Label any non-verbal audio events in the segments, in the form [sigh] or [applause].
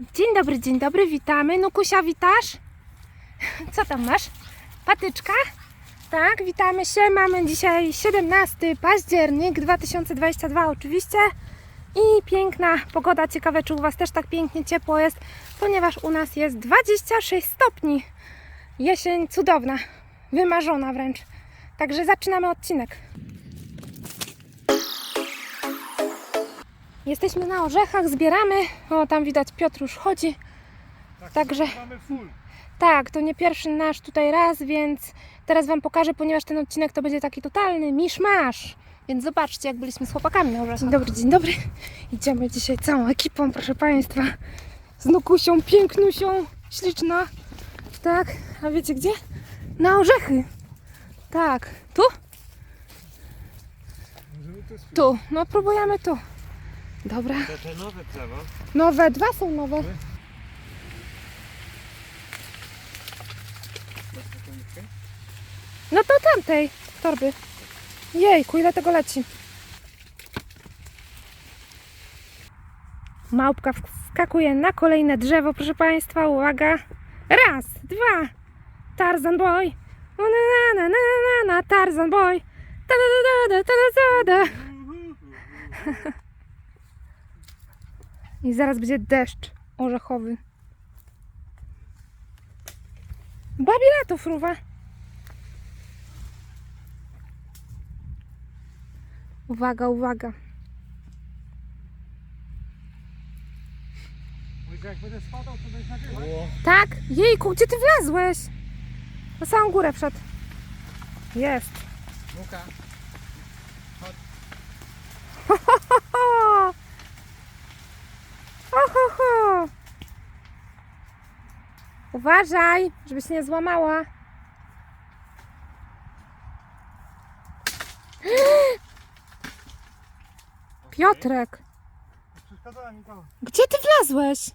Dzień dobry, dzień dobry, witamy. Nukusia, witasz? Co tam masz? Patyczka? Tak, witamy się. Mamy dzisiaj 17 październik 2022 oczywiście. I piękna pogoda. Ciekawe, czy u Was też tak pięknie ciepło jest, ponieważ u nas jest 26 stopni. Jesień cudowna, wymarzona wręcz. Także zaczynamy odcinek. Jesteśmy na orzechach, zbieramy. O, tam widać Piotr już chodzi. Także Mamy full. tak, to nie pierwszy nasz tutaj raz, więc teraz Wam pokażę, ponieważ ten odcinek to będzie taki totalny misz-masz. Więc zobaczcie, jak byliśmy z chłopakami na orzechach. Dzień dobry, dzień dobry. Idziemy dzisiaj całą ekipą, proszę Państwa. Z Nukusią, pięknusią, śliczna. Tak, a wiecie gdzie? Na orzechy. Tak, tu? Tu. No próbujemy tu. Dobra. Te nowe. Nowe, dwa są nowe. No to tamtej torby. Jejku, ile tego leci. Małpka wskakuje na kolejne drzewo, proszę Państwa. Uwaga. Raz, dwa. Tarzan boy. Na, na, na, na, na, na, Tarzan boy. Ta, da, da, da, da, da, da. [laughs] I zaraz będzie deszcz orzechowy. Babi lato fruwa. Uwaga, uwaga. Jak będę spadał, to będziesz nagrywać. Tak? Jejku, gdzie ty wlazłeś? Na samą górę wszedł. Jest. Muka. [laughs] [laughs] Ho, ho, ho. Ho, ho, ho. Uważaj, żeby się nie złamała. [gasps] Piotrek, Przeszkadzała mi to. gdzie ty wlazłeś?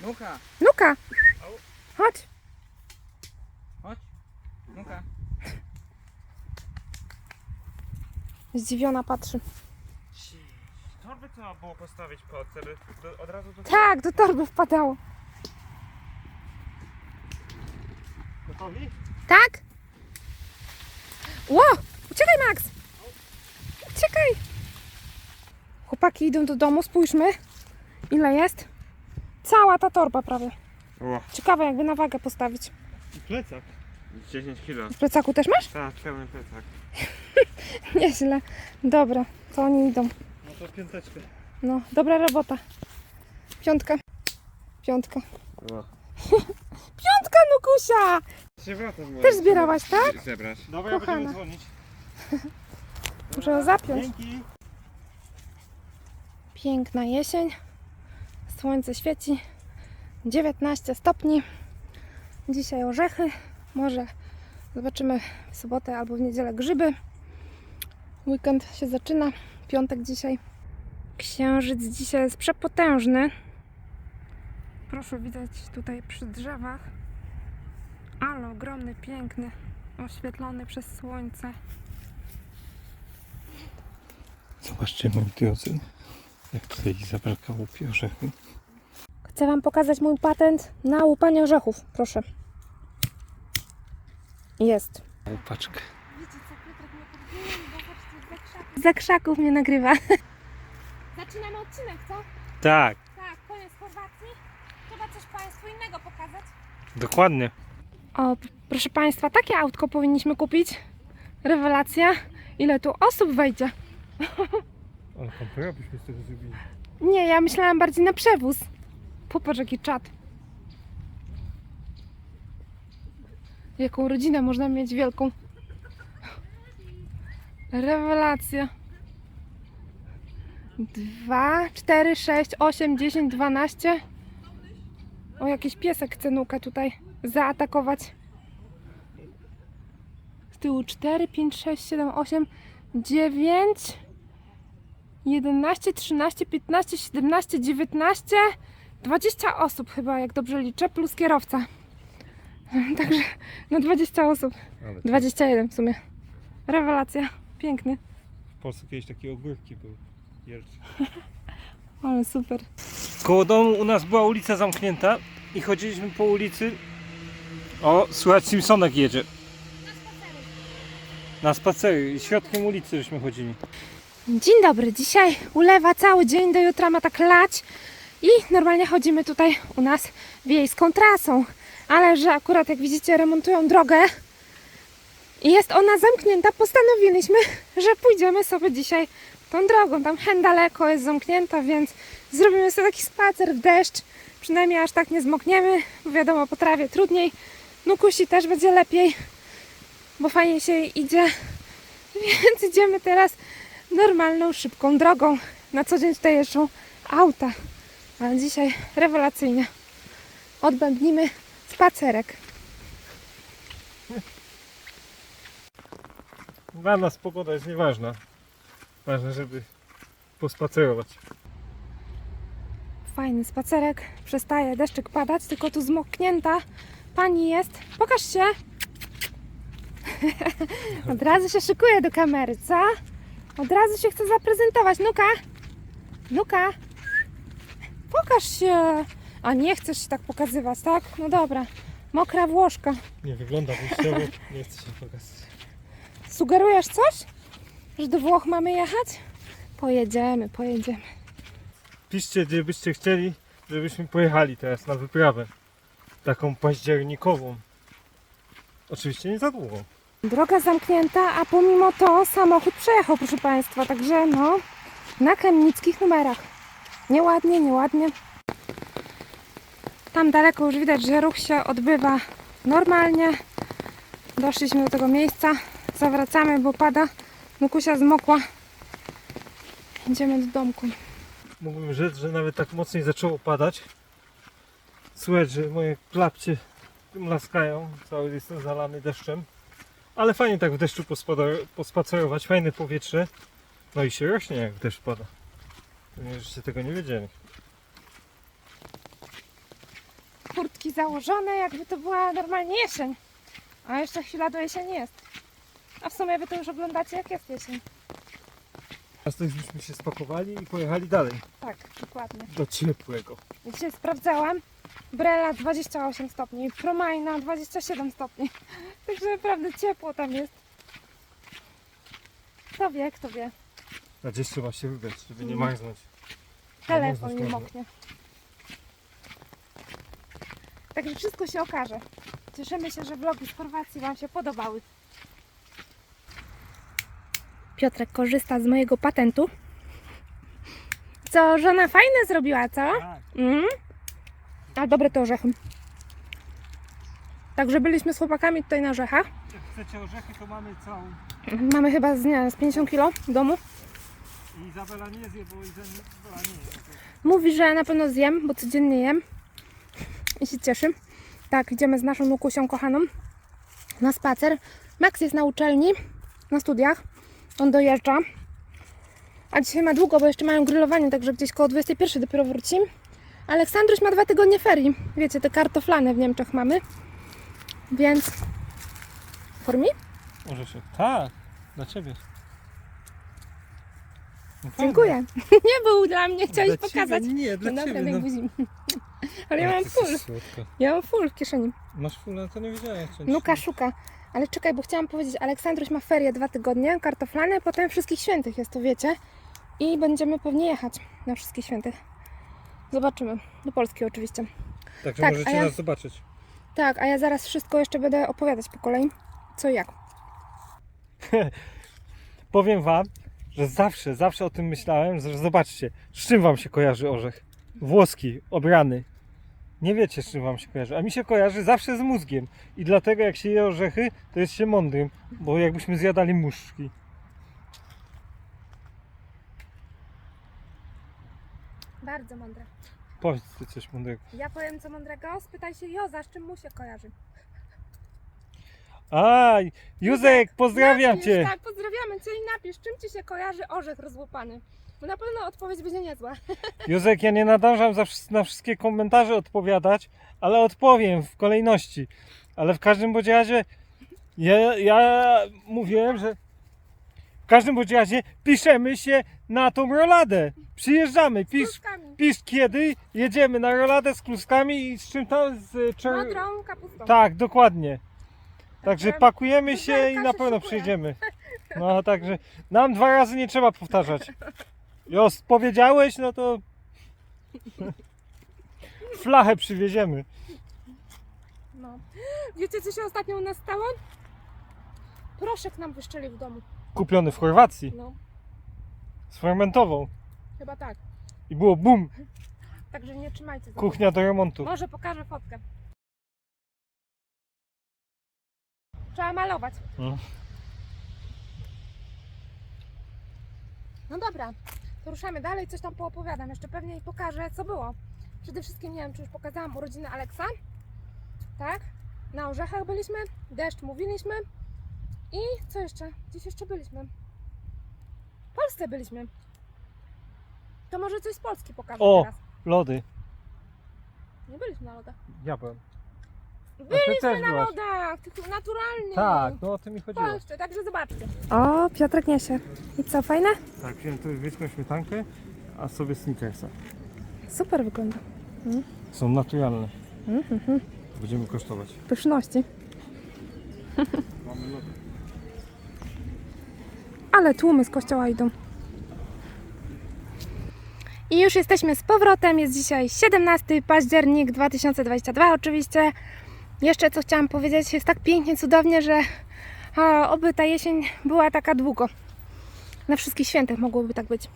Nuka, Nuka, chodź. chodź. Nuka. Zdziwiona patrzy. Torby trzeba było postawić pod, żeby do, od razu to... Tak, do torby wpadało. Gotowi? Tak? Ło! Uciekaj, Max! Uciekaj! Chłopaki idą do domu, spójrzmy. Ile jest? Cała ta torba prawie. O. Ciekawe, jakby na wagę postawić. I plecak. 10 kilo. W plecaku też masz? Tak, pełny plecak. [laughs] Nieźle. Dobra, to oni idą. No to piąteczkę. No, dobra robota. Piątka. Piątka. O. [laughs] Piątka, Nukusia! Się wracam. Też zbierałaś, tak? Zebrać. Dobra, ja Kochana. będziemy dzwonić. [laughs] Muszę ją zapiąć. Dzięki. Piękna jesień. Słońce świeci. 19 stopni. Dzisiaj orzechy. Może zobaczymy w sobotę albo w niedzielę grzyby. Weekend się zaczyna. Piątek dzisiaj. Księżyc dzisiaj jest przepotężny. Proszę widać tutaj przy drzewach. Ale ogromny, piękny. Oświetlony przez słońce. Zobaczcie moi drodzy, jak tutaj zabrakło orzechy. Chcę Wam pokazać mój patent na łupanie orzechów. Proszę. Jest. Małą paczkę. Za krzaków mnie nagrywa. Zaczynamy odcinek, co? Tak, Tak, koniec Chorwacji. Trzeba coś Państwu innego pokazać. dokładnie. O, p- proszę Państwa, takie autko powinniśmy kupić. Rewelacja. Ile tu osób wejdzie? Ale kampera byśmy z tego zrobili. Nie, ja myślałam bardziej na przewóz. Popatrz jaki czat. Jaką rodzinę można mieć wielką. Rewelacja. 2, 4, 6, 8, 10, 12. O, jakiś piesek chce nukę tutaj zaatakować. Z tyłu 4, 5, 6, 7, 8, 9, 11, 13, 15, 17, 19, 20 osób chyba, jak dobrze liczę, plus kierowca. [laughs] Także no 20 osób. Ale 21 w sumie. Rewelacja. Piękny. w Polsce kiedyś takie ogórki były. Wielkie. [laughs] Ale super. Koło domu u nas była ulica zamknięta i chodziliśmy po ulicy. O, słychać Simpsonek jedzie. Na spacery. I środkiem ulicy żeśmy chodzili. Dzień dobry. Dzisiaj ulewa cały dzień, do jutra ma tak lać i normalnie chodzimy tutaj u nas wiejską trasą. Ale że akurat jak widzicie remontują drogę i jest ona zamknięta, postanowiliśmy, że pójdziemy sobie dzisiaj tą drogą. Tam hen daleko jest zamknięta, więc zrobimy sobie taki spacer w deszcz. Przynajmniej aż tak nie zmokniemy, bo wiadomo po trawie trudniej. Nukusi też będzie lepiej, bo fajnie się idzie. [laughs] Więc idziemy teraz normalną, szybką drogą. Na co dzień tutaj jeżdżą auta, ale dzisiaj rewelacyjnie. Odbędnimy spacerek. Dla nas pogoda jest nieważna. Ważne, żeby pospacerować. Fajny spacerek. Przestaje deszczyk padać, tylko tu zmoknięta pani jest. Pokaż się! [laughs] Od razu się szykuje do kamery, co? Od razu się chce zaprezentować. Nuka! Nuka! Pokaż się! A nie chcesz się tak pokazywać, tak? No dobra. Mokra włoszka. Nie wygląda wyjściowo, nie chcę się pokazać. Sugerujesz coś? Że do Włoch mamy jechać? Pojedziemy, pojedziemy. Piszcie, gdzie byście chcieli, żebyśmy pojechali teraz na wyprawę. Taką październikową. Oczywiście nie za długo. Droga zamknięta, a pomimo to samochód przejechał, proszę Państwa. Także no, na chemnickich numerach. Nieładnie, nieładnie. Tam daleko już widać, że ruch się odbywa normalnie. Doszliśmy do tego miejsca. Zawracamy, bo pada. Nukusia zmokła. Idziemy do domku. Mógłbym rzec, że nawet tak mocniej zaczęło padać. Słychać, że moje klapcie mlaskają. Cały jestem zalany deszczem. Ale fajnie tak w deszczu pospacerować. Fajne powietrze. No i się rośnie jak deszcz pada. Żeście tego nie wiedzieli. Kurtki założone, jakby to była normalnie jesień. A jeszcze chwila do jesieni jest. A w sumie wy to już oglądacie, jak jest jesień. Teraz to byśmy się spakowali i pojechali dalej. Tak, dokładnie. Do ciepłego. Dzisiaj sprawdzałam. Brela 28 stopni, Promajna 27 stopni. [laughs] Także naprawdę ciepło tam jest. Kto wie, kto wie. Na gdzieś trzeba się wybrać, żeby nie Mhm. marznąć. Telefon nie moknie. Także wszystko się okaże. Cieszymy się, że vlogi z Chorwacji Wam się podobały. Piotrek korzysta z mojego patentu. Co, żona fajne zrobiła, co? Tak. Mm. A dobre to orzechy. Także byliśmy z chłopakami tutaj na orzechach. Jak chcecie orzechy, to mamy całą. Mamy chyba z, nie, z 50 kg w domu. I Izabela nie zje, bo Izabela nie je. Mówi, że na pewno zjem, bo codziennie jem. I się cieszy. Tak, idziemy z naszą Nukusią kochaną na spacer. Max jest na uczelni, na studiach. On dojeżdża. A dzisiaj ma długo, bo jeszcze mają grillowanie, także gdzieś koło 21 dopiero wróci. Aleksandruś ma dwa tygodnie ferii. Wiecie, te kartoflane w Niemczech mamy. Więc... For me? Orzeszek. Tak, dla ciebie. No fajnie. Dziękuję. [laughs] Nie był dla mnie, chciałeś Dla pokazać. Ciebie, nie, dla No dobra, ciebie. jak No. buzi. [laughs] Ale ja mam full. Ja mam full w kieszeni. Masz full, ale to nie wiedziałem. dzisiaj. szuka. Ale czekaj, bo chciałam powiedzieć, Aleksandruś ma ferie dwa tygodnie, kartoflane, potem wszystkich świętych jest, to wiecie. I będziemy pewnie jechać na wszystkich świętych. Zobaczymy. Do Polski oczywiście. Także Tak, możecie ja- nas zobaczyć. Tak, a ja zaraz wszystko jeszcze będę opowiadać po kolei. Co i jak. [laughs] Powiem wam, że zawsze, zawsze o tym myślałem, że zobaczcie, z czym wam się kojarzy orzech? Włoski, obrany. Nie wiecie, z czym wam się kojarzy. A mi się kojarzy zawsze z mózgiem. I dlatego jak się je orzechy, to jest się mądrym. Bo jakbyśmy zjadali muszki. Bardzo mądre. Powiedz ty coś mądrego. Ja powiem co mądrego. Spytaj się Joza, z czym mu się kojarzy. A, Józek, pozdrawiam napisz, cię. Tak, pozdrawiamy cię i napisz, czym ci się kojarzy orzech rozłupany. Na pewno odpowiedź będzie niezła. [laughs] Józek, ja nie nadążam za, na wszystkie komentarze odpowiadać, ale odpowiem w kolejności. Ale w każdym bądź razie ja, ja mówiłem, że każdym bądź razie piszemy się na tą roladę. Przyjeżdżamy, pisz, Kluskami. pisz kiedy jedziemy na roladę z kluskami i z czym tam z y, czer... Modrą kapustą. Tak, dokładnie. Także Także pakujemy się i na pewno szykuje. przyjedziemy. [laughs] No także nam dwa razy nie trzeba powtarzać. [laughs] Jos, powiedziałeś, no to flachę przywieziemy. No. Wiecie, co się ostatnio u nas stało? Proszek nam wyszczeli w domu. Kupiony w Chorwacji No, z fermentową. chyba tak. I było bum, Także nie trzymajcie za kuchnia do remontu. Może pokażę fotkę. Trzeba malować. No. No dobra, to ruszamy dalej, coś tam poopowiadam. Jeszcze pewnie i pokażę, co było. Przede wszystkim nie wiem, czy już pokazałam urodziny Aleksa. Tak? Na orzechach byliśmy, deszcz mówiliśmy. I co jeszcze? Gdzieś jeszcze byliśmy. W Polsce byliśmy. To może coś z Polski pokażę O! teraz. Lody. Nie byliśmy na lodach. Ja byłem. Byliśmy też na byłaś. lodach, tylko naturalnie. Tak, no o tym mi chodziło. Polsce, także zobaczcie. O, Piotrek niesie. I co, fajne? Tak, wziąłem tu wieczną śmietankę, a sobie sneakersa. Super wygląda. Są naturalne. Mhm. Będziemy kosztować. Pyszności. [laughs] Mamy lody. Ale tłumy z kościoła idą. I już jesteśmy z powrotem. Jest dzisiaj 17 październik 2022 oczywiście. Jeszcze co chciałam powiedzieć, jest tak pięknie, cudownie, że a, oby ta jesień była taka długo. Na wszystkich świętych mogłoby tak być.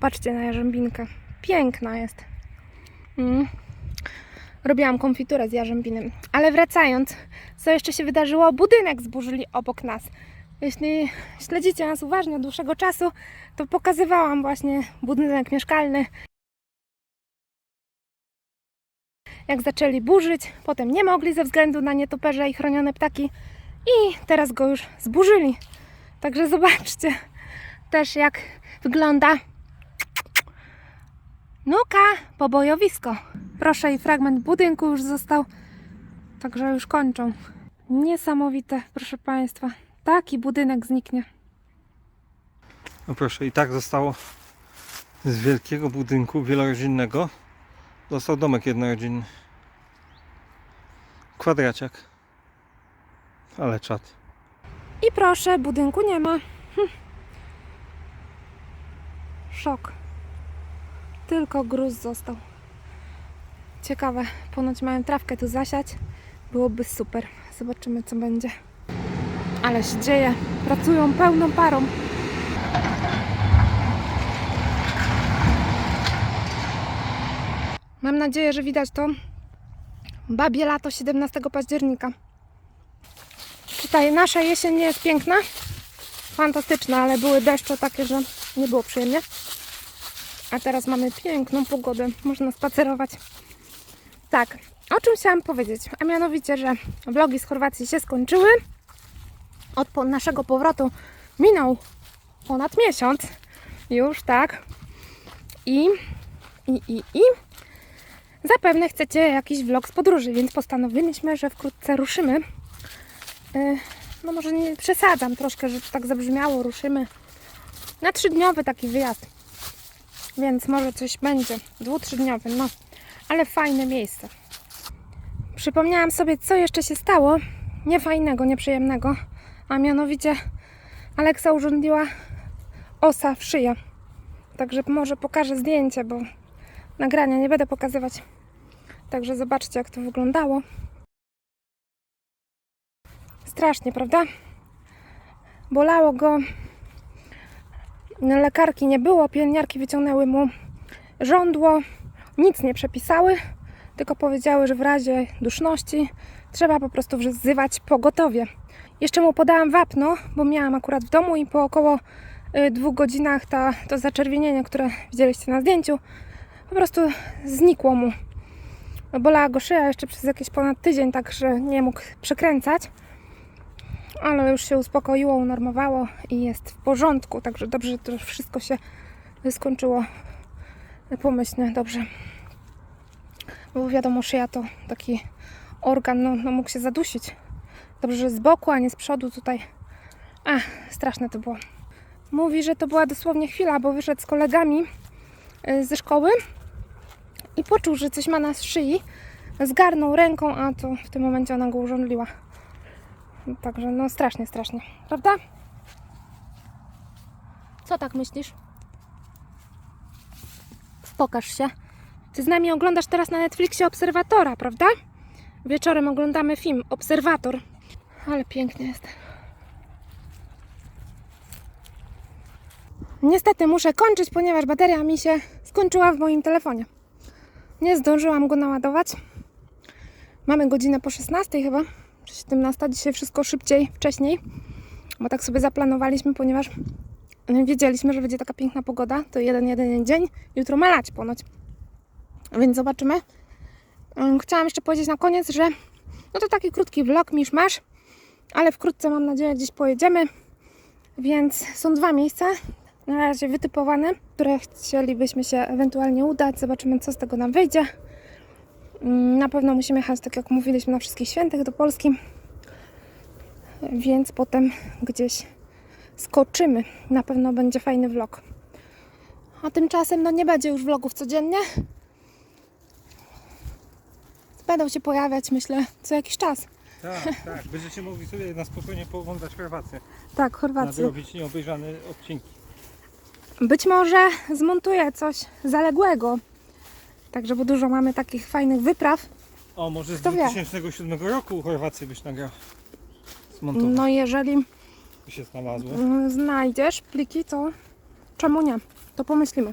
Patrzcie na jarzębinkę. Piękna jest. Mm. Robiłam konfiturę z jarzębinem. Ale wracając, co jeszcze się wydarzyło? Budynek zburzyli obok nas. Jeśli śledzicie nas uważnie od dłuższego czasu, to pokazywałam właśnie budynek mieszkalny. Jak zaczęli burzyć, potem nie mogli ze względu na nietoperze i chronione ptaki i teraz go już zburzyli. Także zobaczcie też jak wygląda Nuka, pobojowisko. Proszę i fragment budynku już został, także już kończą. Niesamowite, proszę Państwa. Taki budynek zniknie. No proszę, i tak zostało z wielkiego budynku wielorodzinnego został domek jednorodzinny. Kwadraciak. Ale czad. I proszę, budynku nie ma. Hm. Szok. Tylko gruz został. Ciekawe, ponoć mają trawkę tu zasiać. Byłoby super. Zobaczymy, co będzie. Ale się dzieje. Pracują pełną parą. Mam nadzieję, że widać to. Babie lato 17 października. Tutaj nasza jesień nie jest piękna. Fantastyczna, ale były deszcze takie, że nie było przyjemnie. A teraz mamy piękną pogodę. Można spacerować. Tak, o czym chciałam powiedzieć? A mianowicie, że vlogi z Chorwacji się skończyły. Od po naszego powrotu minął ponad miesiąc. Już, tak. I, i, i, i zapewne chcecie jakiś vlog z podróży, więc postanowiliśmy, że wkrótce ruszymy Y, no może nie przesadzam troszkę, że to tak zabrzmiało, ruszymy na trzydniowy taki wyjazd. Więc może coś będzie, dwu, trzydniowy, no, ale fajne miejsce. Przypomniałam sobie, co jeszcze się stało, niefajnego, nieprzyjemnego, a mianowicie Aleksa urządziła osa w szyję. Także może pokażę zdjęcie, bo nagrania nie będę pokazywać. Także zobaczcie, jak to wyglądało. Strasznie, prawda? Bolało go. Lekarki nie było, pielęgniarki wyciągnęły mu żądło. Nic nie przepisały, tylko powiedziały, że w razie duszności trzeba po prostu wzywać pogotowie. Jeszcze mu podałam wapno, bo miałam akurat w domu i po około y, dwóch godzinach ta, to zaczerwienienie, które widzieliście na zdjęciu, po prostu znikło mu. Bolała go szyja jeszcze przez jakieś ponad tydzień, także nie mógł przekręcać ale już się uspokoiło, unormowało i jest w porządku. Także dobrze, że to wszystko się skończyło pomyślnie, dobrze. Bo wiadomo, szyja to taki organ, no, no mógł się zadusić. Dobrze, że z boku, a nie z przodu tutaj Ach, straszne to było. Mówi, że to była dosłownie chwila, bo wyszedł z kolegami y, ze szkoły i poczuł, że coś ma na szyi. Zgarnął ręką, a to w tym momencie ona go urządliła. Także no strasznie, strasznie. Prawda? Co tak myślisz? Pokaż się. Ty z nami oglądasz teraz na Netflixie Obserwatora, prawda? Wieczorem oglądamy film Obserwator. Ale pięknie jest. Niestety muszę kończyć, ponieważ bateria mi się skończyła w moim telefonie. Nie zdążyłam go naładować. Mamy godzinę po 16 chyba, czy 17. Dzisiaj wszystko szybciej, wcześniej, bo tak sobie zaplanowaliśmy, ponieważ wiedzieliśmy, że będzie taka piękna pogoda. To jeden, jedyny dzień. Jutro ma lać ponoć. Więc zobaczymy. Ym, Chciałam jeszcze powiedzieć na koniec, że no to taki krótki vlog misz masz, ale wkrótce mam nadzieję gdzieś pojedziemy. Więc są dwa miejsca na razie wytypowane, które chcielibyśmy się ewentualnie udać. Zobaczymy, co z tego nam wyjdzie. Mm, Na pewno musimy jechać, tak jak mówiliśmy, na wszystkich świętych do Polski. Więc potem gdzieś skoczymy. Na pewno będzie fajny vlog. A tymczasem no nie będzie już vlogów codziennie. Będą się pojawiać, myślę, co jakiś czas. Tak, tak. Będziecie mogli sobie na spokojnie pooglądać Chorwację. Tak, Chorwację. Nadrobić nieobejrzane odcinki. Być może zmontuję coś zaległego. Także, bo dużo mamy takich fajnych wypraw. O, może z Kto wie? 2007 roku Chorwację byś nagrał. Zmontował. No jeżeli by się znalazło. mm, znajdziesz pliki, to czemu nie? To pomyślimy.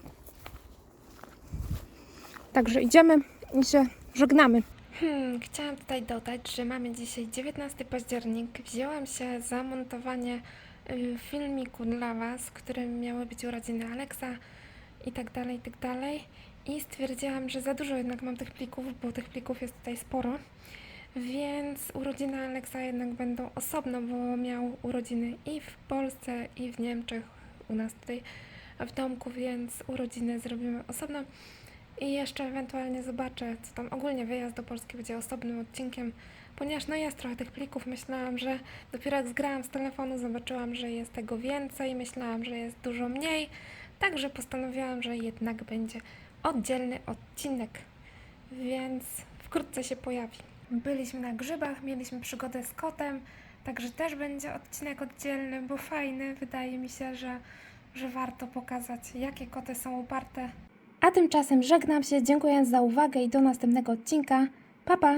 Także idziemy i się żegnamy. Hmm, chciałam tutaj dodać, że mamy dzisiaj 19 październik. Wzięłam się za montowanie filmiku dla Was, w którym miały być urodziny Aleksa i tak dalej, i tak dalej. I stwierdziłam, że za dużo jednak mam tych plików, bo tych plików jest tutaj sporo. Więc urodziny Aleksa jednak będą osobno, bo miał urodziny i w Polsce, i w Niemczech, u nas tutaj w domku, więc urodziny zrobimy osobno. I jeszcze ewentualnie zobaczę, co tam ogólnie wyjazd do Polski będzie osobnym odcinkiem, ponieważ no jest trochę tych plików. Myślałam, że dopiero jak zgrałam z telefonu, zobaczyłam, że jest tego więcej. Myślałam, że jest dużo mniej. Także postanowiłam, że jednak będzie oddzielny odcinek, więc wkrótce się pojawi. Byliśmy na grzybach, mieliśmy przygodę z kotem, także też będzie odcinek oddzielny, bo fajny. Wydaje mi się, że, że warto pokazać, jakie koty są uparte. A tymczasem żegnam się, dziękuję za uwagę i do następnego odcinka. Pa, pa!